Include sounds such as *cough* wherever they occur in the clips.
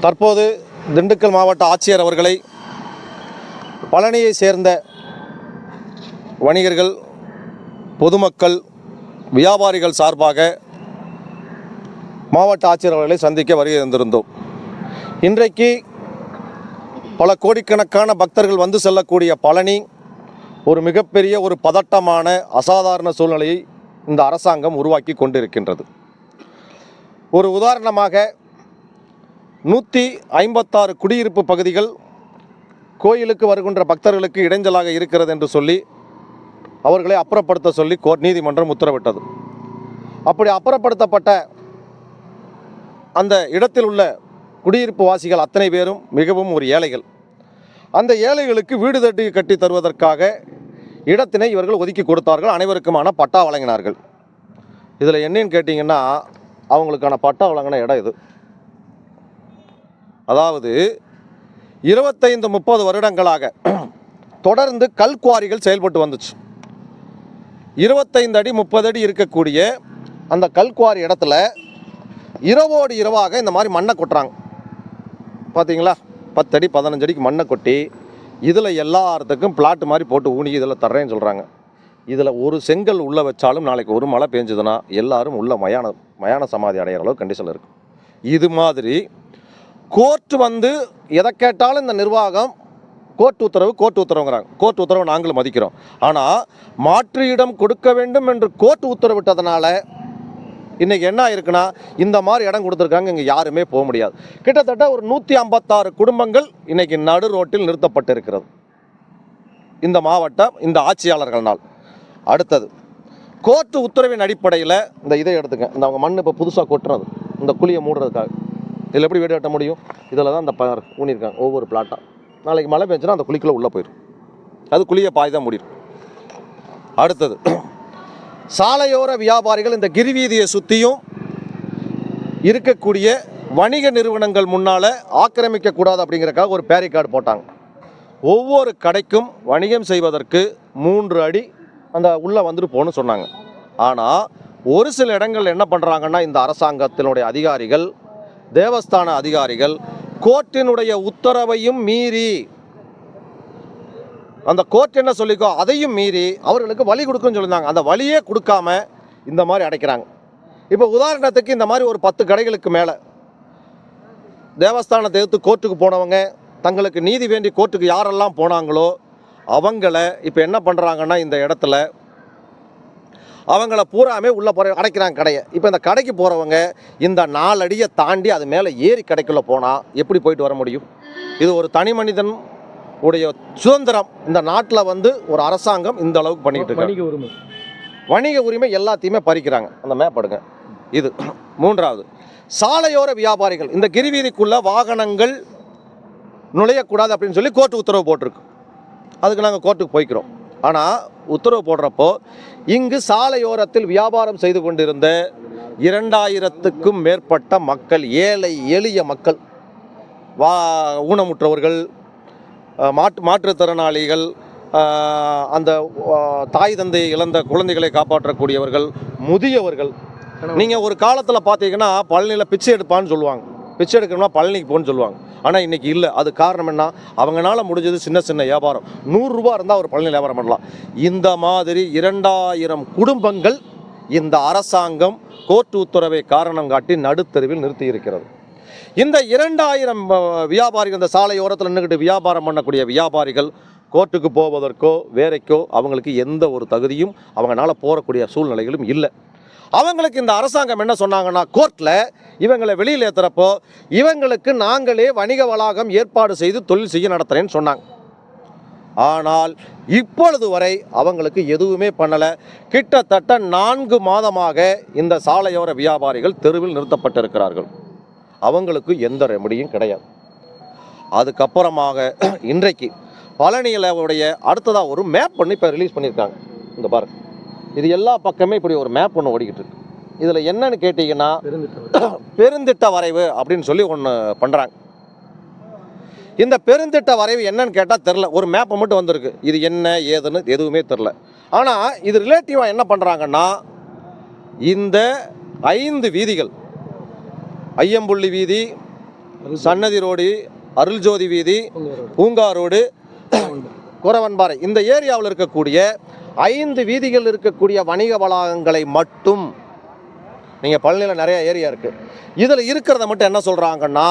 தற்போது திண்டுக்கல் மாவட்ட ஆட்சியர் அவர்களை பழனியை சேர்ந்த வணிகர்கள் பொதுமக்கள் வியாபாரிகள் சார்பாக மாவட்ட ஆட்சியர் அவர்களை சந்திக்க வருகை இருந்திருந்தோம் இன்றைக்கு பல கோடிக்கணக்கான பக்தர்கள் வந்து செல்லக்கூடிய பழனி ஒரு மிகப்பெரிய ஒரு பதட்டமான அசாதாரண சூழ்நிலையை இந்த அரசாங்கம் உருவாக்கி கொண்டிருக்கின்றது. ஒரு உதாரணமாக நூற்றி ஐம்பத்தாறு குடியிருப்பு பகுதிகள் கோயிலுக்கு வருகின்ற பக்தர்களுக்கு இடைஞ்சலாக இருக்கிறது என்று சொல்லி அவர்களை அப்புறப்படுத்த சொல்லி கோ நீதிமன்றம் உத்தரவிட்டது. அப்படி அப்புறப்படுத்தப்பட்ட அந்த இடத்தில் உள்ள குடியிருப்பு வாசிகள் அத்தனை பேரும் மிகவும் ஒரு ஏழைகள். அந்த ஏழைகளுக்கு வீடு தட்டி கட்டி தருவதற்காக இடத்தினை இவர்கள் ஒதுக்கி கொடுத்தார்கள். அனைவருக்குமான பட்டா வழங்கினார்கள். இதில் என்னன்னு கேட்டிங்கன்னா அவங்களுக்கான பட்டா வழங்கின இடம் இது. அதாவது இருபத்தைந்து முப்பது வருடங்களாக தொடர்ந்து கல்குவாரிகள் செயல்பட்டு வந்துச்சு. இருபத்தைந்து அடி முப்பது அடி இருக்கக்கூடிய அந்த கல்குவாரி இடத்துல இரவோடு இரவாக இந்த மாதிரி மண்ணை கொட்டுறாங்க. பார்த்தீங்களா பத்தடி பதினஞ்சு அடிக்கு மண்ணை கொட்டி இதில் எல்லாத்துக்கும் பிளாட் மாதிரி போட்டு ஊனி இதில் தர்றேன்னு சொல்கிறாங்க இதில் ஒரு செங்கல் உள்ளே வச்சாலும் நாளைக்கு ஒரு மழை பெஞ்சதுன்னா எல்லாரும் உள்ள மயான மயான சமாதி அடையிற அளவு கண்டிஷன் இருக்கும் இது மாதிரி கோர்ட் வந்து எதை கேட்டாலும் இந்த நிர்வாகம் கோர்ட் உத்தரவு கோர்ட் உத்தரவுங்கிறாங்க. கோர்ட் உத்தரவு நாங்களும் மதிக்கிறோம். ஆனால் மாற்று இடம் கொடுக்க வேண்டும் என்று கோர்ட் உத்தரவிட்டதுனால இன்றைக்கி என்ன ஆயிருக்குன்னா இந்த மாதிரி இடம் கொடுத்துருக்காங்க இங்கே யாருமே போக முடியாது. கிட்டத்தட்ட ஒரு நூற்றி ஐம்பத்தாறு குடும்பங்கள் இன்றைக்கி நடு ரோட்டில் நிறுத்தப்பட்டிருக்கிறது. இந்த மாவட்டம் இந்த ஆட்சியாளர்களால் அடுத்தது கோர்ட்டு உத்தரவின் அடிப்படையில் இந்த இதை எடுத்துக்க இந்த அவங்க மண் இப்போ புதுசாக கொட்டுறது இந்த குழியை மூடுறதுக்காக. இதில் எப்படி வீடு கட்ட முடியும்? இதில் தான் அந்த ப ஊனியிருக்காங்க ஒவ்வொரு பிளாட்டாக நாளைக்கு மழை பெஞ்சுன்னா அந்த குழிக்குள்ளே உள்ளே போயிடும். அது குழியை பாய் தான் முடியும் அடுத்தது சாலையோர வியாபாரிகள் இந்த கிரிவீதியை சுற்றியும் இருக்கக்கூடிய வணிக நிறுவனங்கள் முன்னால் ஆக்கிரமிக்கக்கூடாது அப்படிங்கிறக்காக ஒரு பேரிகார்டு போட்டாங்க. ஒவ்வொரு கடைக்கும் வணிகம் செய்வதற்கு மூன்று அடி அந்த உள்ளே வந்துட்டு போகணும்னு சொன்னாங்க. ஆனால் ஒரு சில இடங்கள் என்ன பண்ணுறாங்கன்னா இந்த அரசாங்கத்தினுடைய அதிகாரிகள் தேவஸ்தான அதிகாரிகள் கோர்ட்டினுடைய உத்தரவையும் மீறி அந்த கோர்ட் என்ன சொல்லிக்கோ அதையும் மீறி அவர்களுக்கு வழி கொடுக்குன்னு சொல்லியிருந்தாங்க. அந்த வழியே கொடுக்காம இந்த மாதிரி அடைக்கிறாங்க. இப்போ உதாரணத்துக்கு இந்த மாதிரி ஒரு பத்து கடைகளுக்கு மேலே தேவஸ்தானத்தை எடுத்து கோர்ட்டுக்கு போனவங்க தங்களுக்கு நீதி வேண்டி கோர்ட்டுக்கு யாரெல்லாம் போனாங்களோ அவங்கள இப்போ என்ன பண்ணுறாங்கன்னா இந்த இடத்துல அவங்கள பூராமே உள்ளே போகிற அடைக்கிறாங்க கடையை. இப்போ இந்த கடைக்கு போகிறவங்க இந்த நாலடியை தாண்டி அது மேலே ஏறி கடைக்குள்ளே போனால் எப்படி போயிட்டு வர முடியும்? இது ஒரு தனி மனிதன் உடைய சுதந்திரம். இந்த நாட்டில் வந்து ஒரு அரசாங்கம் இந்த அளவுக்கு பண்ணிக்கிட்டு இருக்காங்க. வணிக உரிமை. வணிக உரிமை எல்லாத்தையுமே பறிக்கிறாங்க. அந்த மேப் எடுங்க. இது மூன்றாவது. சாலையோர வியாபாரிகள். இந்த கிரிவீதிக்குள்ள வாகனங்கள் நுழையக்கூடாது அப்படின்னு சொல்லி கோர்ட்டு உத்தரவு போட்டிருக்கு. அதுக்கு நாங்கள் கோர்ட்டுக்கு போய்க்கிறோம். ஆனால் உத்தரவு போடுறப்போ இங்கு சாலையோரத்தில் வியாபாரம் செய்து கொண்டிருந்த இரண்டாயிரத்துக்கும் மேற்பட்ட மக்கள் ஏழை எளிய மக்கள் வா ஊனமுற்றவர்கள் மாற்று மாற்றுத்திறனாளிகள் அந்த தாய் தந்தை இழந்த குழந்தைகளை காப்பாற்றக்கூடியவர்கள் முதியவர்கள். நீங்கள் ஒரு காலத்தில் பார்த்தீங்கன்னா பழனியில் பிச்சை எடுப்பான்னு சொல்லுவாங்க. பிச்சை எடுக்கணும்னா பழனிக்கு போகணும்னு சொல்லுவாங்க. ஆனால் இன்னைக்கு இல்லை. அது காரணம் என்ன? அவங்களால முடிஞ்சது சின்ன சின்ன வியாபாரம். நூறுரூவா இருந்தால் ஒரு பழனி வியாபாரம் பண்ணலாம். இந்த மாதிரி இரண்டாயிரம் குடும்பங்கள் இந்த அரசாங்கம் கோர்ட் உத்தரவை காரணம் காட்டி நடுத்தெருவில் நிறுத்தி இருக்கிறது. இந்த இரண்டாயிரம் வியாபாரிகள் இந்த சாலையோரத்தில் நின்றுக்கிட்டு வியாபாரம் பண்ணக்கூடிய வியாபாரிகள் கோர்ட்டுக்கு போவதற்கோ வேலைக்கோ அவங்களுக்கு எந்த ஒரு தகுதியும் அவங்களால போகக்கூடிய சூழ்நிலைகளும் இல்லை. அவங்களுக்கு இந்த அரசாங்கம் என்ன சொன்னாங்கன்னா கோர்ட்டில் இவங்களை வெளியில் ஏற்றுறப்போ இவங்களுக்கு நாங்களே வணிக வளாகம் ஏற்பாடு செய்து தொழில் செய்ய நடத்துகிறேன்னு சொன்னாங்க. ஆனால் இப்பொழுது வரை அவங்களுக்கு எதுவுமே பண்ணலை. கிட்டத்தட்ட நான்கு மாதமாக இந்த சாலையோர வியாபாரிகள் தெருவில் நிறுத்தப்பட்டிருக்கிறார்கள். அவங்களுக்கு எந்த ரெமடியும் கிடையாது. அதுக்கப்புறமாக இன்றைக்கு பழனியில் உடைய அடுத்ததாக ஒரு மேப் பண்ணி இப்போ ரிலீஸ் பண்ணியிருக்காங்க. இந்த பாருங்கள் இது எல்லா பக்கமே இப்படி ஒரு மேப் ஒன்று ஓடிக்கிட்டு இருக்கு. இதில் என்னன்னு கேட்டிங்கன்னா *coughs* பெருந்திட்ட வரைவு. அப்படின்னு சொல்லி ஒன்று பண்ணுறாங்க இந்த பெருந்திட்ட வரைவு என்னன்னு கேட்டால் தெரில ஒரு மேப்பை மட்டும் வந்திருக்கு. இது என்ன ஏதுன்னு எதுவுமே தெரில ஆனால் இது ரிலேட்டிவாக என்ன பண்ணுறாங்கன்னா இந்த ஐந்து வீதிகள் ஐயம்புள்ளி வீதி சன்னதி ரோடு அருள்ஜோதி வீதி பூங்கா ரோடு. குறவன்பாறை இந்த ஏரியாவில் இருக்கக்கூடிய ஐந்து வீதிகள் இருக்கக்கூடிய வணிக வளாகங்களை மட்டும் நீங்கள் பழனியில் நிறைய ஏரியா இருக்குது இதில் இருக்கிறத மட்டும் என்ன சொல்கிறாங்கன்னா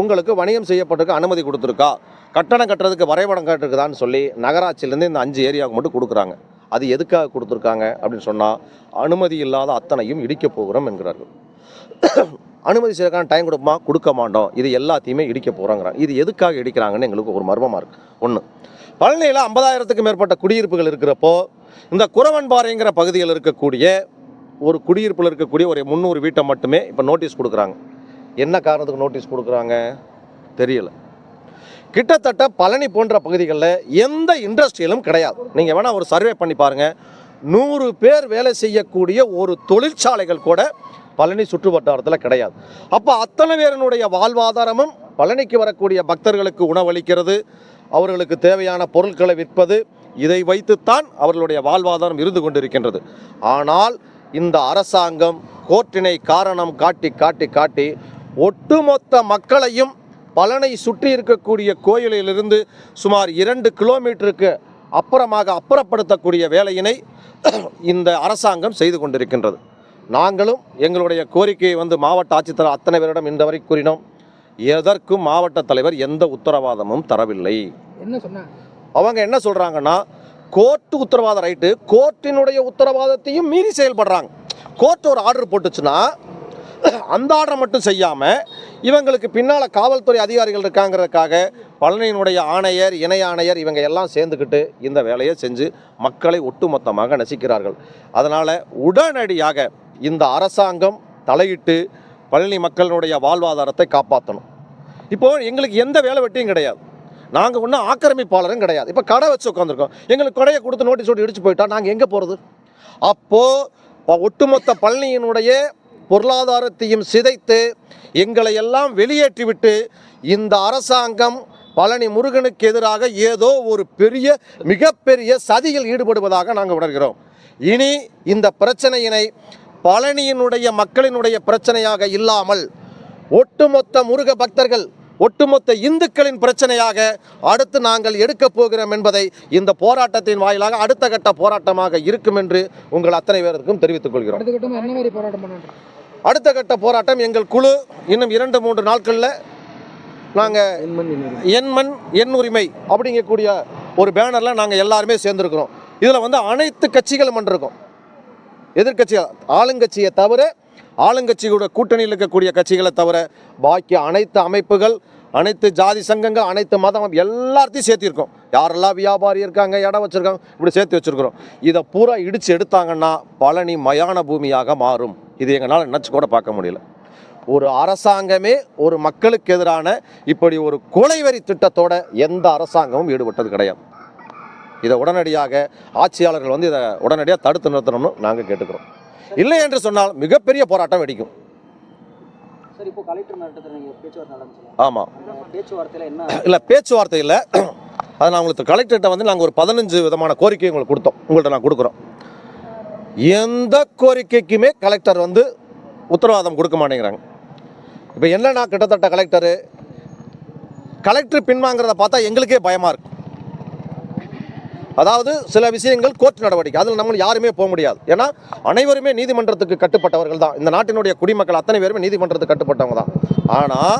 உங்களுக்கு வணிகம் செய்யப்பட்டிருக்க அனுமதி கொடுத்துருக்கா. கட்டணம் கட்டுறதுக்கு வரைபடம் கேட்டிருக்குதான்னு சொல்லி நகராட்சியிலேருந்து இந்த அஞ்சு ஏரியாவுக்கு மட்டும் கொடுக்குறாங்க. அது எதுக்காக கொடுத்துருக்காங்க அப்படின்னு சொன்னால் அனுமதி இல்லாத அத்தனையும் இடிக்க போகிறோம் என்கிறார்கள். அனுமதி செய்யறதுக்கான டைம் கொடுப்போமா? கொடுக்க மாட்டோம். இது எல்லாத்தையுமே இடிக்க போகிறோங்கிறாங்க இது எதுக்காக இடிக்கிறாங்கன்னு எங்களுக்கு ஒரு மர்மமாக இருக்குது ஒன்று பழனியில் ஐம்பதாயிரத்துக்கு மேற்பட்ட குடியிருப்புகள் இருக்கிறப்போ இந்த குறவன்பாறைங்கிற பகுதியில் இருக்கக்கூடிய ஒரு குடியிருப்பில் இருக்கக்கூடிய ஒரு முந்நூறு வீட்டை மட்டுமே இப்போ நோட்டீஸ் கொடுக்குறாங்க. என்ன காரணத்துக்கு நோட்டீஸ் கொடுக்குறாங்க? தெரியல. கிட்டத்தட்ட பழனி போன்ற பகுதிகளில் எந்த இண்டஸ்ட்ரியிலும் கிடையாது. நீங்கள் வேணால் ஒரு சர்வே பண்ணி பாருங்கள் நூறு பேர் வேலை செய்யக்கூடிய ஒரு தொழிற்சாலைகள் கூட பழனி சுற்று வட்டாரத்தில் கிடையாது. அப்போ அத்தனை பேரனுடைய வாழ்வாதாரமும் பழனிக்கு வரக்கூடிய பக்தர்களுக்கு உணவளிக்கிறது. அவர்களுக்கு தேவையான பொருட்களை விற்பது இதை வைத்துத்தான் அவர்களுடைய வாழ்வாதாரம் இருந்து கொண்டிருக்கின்றது. ஆனால் இந்த அரசாங்கம் கோர்ட்டினை காரணம் காட்டி காட்டி காட்டி ஒட்டுமொத்த மக்களையும் பலனை சுற்றி இருக்கக்கூடிய கோயிலிலிருந்து சுமார் இரண்டு கிலோமீட்டருக்கு அப்புறமாக அப்புறப்படுத்தக்கூடிய வேலையினை இந்த அரசாங்கம் செய்து கொண்டிருக்கின்றது. நாங்களும் எங்களுடைய கோரிக்கையை வந்து மாவட்ட ஆட்சித்தலைவர் அத்தனை பேரிடம் இந்த வரை கூறினோம். எதற்கும் மாவட்ட தலைவர் எந்த உத்தரவாதமும் தரவில்லை. என்ன சொன்னா? அவங்க என்ன சொல்கிறாங்கன்னா கோர்ட்டு உத்தரவாதம் ரைட்டு கோர்ட்டினுடைய உத்தரவாதத்தையும் மீறி செயல்படுறாங்க. கோர்ட் ஒரு ஆர்டர் போட்டுச்சுன்னா அந்த ஆர்டரை மட்டும் செய்யாமல் இவங்களுக்கு பின்னால் காவல்துறை அதிகாரிகள் இருக்காங்கிறதுக்காக பழனியினுடைய ஆணையர் இணை ஆணையர் இவங்க எல்லாம் சேர்ந்துக்கிட்டு இந்த வேலையை செஞ்சு மக்களை ஒட்டுமொத்தமாக நசிக்கிறார்கள். அதனால் உடனடியாக இந்த அரசாங்கம் தலையிட்டு பழனி மக்களினுடைய வாழ்வாதாரத்தை காப்பாற்றணும் இப்போது எங்களுக்கு எந்த வேலை வெட்டியும் கிடையாது. நாங்கள் ஒன்றும் ஆக்கிரமிப்பாளரும் கிடையாது. இப்போ கடை வச்சு உட்காந்துருக்கோம் எங்களுக்கு கடையை கொடுத்து நோட்டீஸ் ஓட்டி இடிச்சு போயிட்டா நாங்கள் எங்கே போகிறது அப்போது ஒட்டுமொத்த பழனியினுடைய பொருளாதாரத்தையும் சிதைத்து எங்களை எல்லாம் வெளியேற்றிவிட்டு இந்த அரசாங்கம் பழனி முருகனுக்கு எதிராக ஏதோ ஒரு பெரிய மிகப்பெரிய சதியில் ஈடுபடுவதாக நாங்கள் உணர்கிறோம். இனி இந்த பிரச்சனையினை பழனியினுடைய மக்களினுடைய பிரச்சனையாக இல்லாமல் ஒட்டுமொத்த முருக பக்தர்கள் ஒட்டுமொத்த இந்துக்களின் பிரச்சனையாக அடுத்து நாங்கள் எடுக்கப் போகிறோம் என்பதை இந்த போராட்டத்தின் வாயிலாக அடுத்த கட்ட போராட்டமாக இருக்கும் என்று உங்கள் அத்தனை பேருக்கும் தெரிவித்துக் கொள்கிறோம். அடுத்த கட்ட போராட்டம் எங்கள் குழு இன்னும் இரண்டு மூன்று நாட்களில் நாங்கள் என் மண் என் உரிமை அப்படிங்கக்கூடிய ஒரு பேனரில் நாங்கள் எல்லாருமே சேர்ந்துருக்கிறோம். இதில் வந்து அனைத்து கட்சிகளும் வந்திருக்கோம். எதிர்கட்சி ஆளுங்கட்சியை தவிர ஆளுங்கட்சியோட கூட்டணியில் இருக்கக்கூடிய கட்சிகளை தவிர பாக்கி அனைத்து அமைப்புகள் அனைத்து ஜாதி சங்கங்கள் அனைத்து மதம் எல்லாத்தையும் சேர்த்திருக்கோம். யாரெல்லாம் வியாபாரி இருக்காங்க இடம் வச்சுருக்காங்க இப்படி சேர்த்து வச்சுருக்குறோம். இதை பூரா இடித்து எடுத்தாங்கன்னா பழனி மயான பூமியாக மாறும். இது எங்களால் நினச்சி கூட பார்க்க முடியல. ஒரு அரசாங்கமே ஒரு மக்களுக்கு எதிரான இப்படி ஒரு கொலைவெறி திட்டத்தோட எந்த அரசாங்கமும் ஈடுபட்டது கிடையாது. இதை உடனடியாக ஆட்சியாளர்கள் வந்து இதை உடனடியாக தடுத்து நிறுத்தணும்னு நாங்கள் கேட்டுக்கிறோம். இல்லை என்று சொன்னால் மிகப்பெரிய போராட்டம் வெடிக்கும். ஆமாம் இல்லை பேச்சுவார்த்தை இல்லை. அது நான் உங்களுக்கு கலெக்டர்கிட்ட வந்து நாங்கள் ஒரு பதினஞ்சு விதமான கோரிக்கை உங்களுக்கு கொடுத்தோம். உங்கள்கிட்ட நான் கொடுக்குறோம். எந்த கோரிக்கைக்குமே கலெக்டர் வந்து உத்தரவாதம் கொடுக்க மாட்டேங்கிறாங்க. இப்போ என்னன்னா கிட்டத்தட்ட கலெக்டரு கலெக்டர் பின்வாங்கிறத பார்த்தா எங்களுக்கே பயமாக இருக்கு. அதாவது சில விஷயங்கள் கோர்ட் நடவடிக்கை. அதில் நம்ம யாருமே போக முடியாது. ஏன்னா அனைவருமே நீதிமன்றத்துக்கு கட்டுப்பட்டவர்கள் தான். இந்த நாட்டினுடைய குடிமக்கள் அத்தனை பேருமே நீதிமன்றத்துக்கு கட்டுப்பட்டவங்க தான். ஆனால்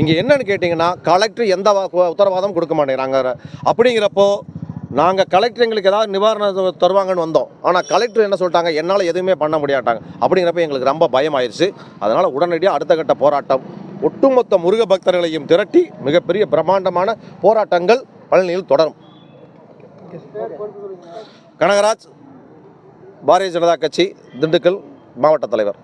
இங்கே என்னன்னு கேட்டிங்கன்னா கலெக்டர் எந்த உத்தரவாதம் கொடுக்க மாட்டேங்கிறாங்க. அப்படிங்கிறப்போ நாங்கள் கலெக்டர் எங்களுக்கு ஏதாவது நிவாரணம் தருவாங்கன்னு வந்தோம். ஆனால் கலெக்டர் என்ன சொல்லிட்டாங்க? என்னால் எதுவுமே பண்ண முடியாட்டாங்க. அப்படிங்கிறப்ப எங்களுக்கு ரொம்ப பயம் ஆயிடுச்சு அதனால் உடனடியாக அடுத்த கட்ட போராட்டம். ஒட்டுமொத்த முருக பக்தர்களையும் திரட்டி மிகப்பெரிய பிரம்மாண்டமான போராட்டங்கள் பழனியில் தொடரும். கனகராஜ் பாரதிய ஜனதா கட்சி திண்டுக்கல் மாவட்ட தலைவர்.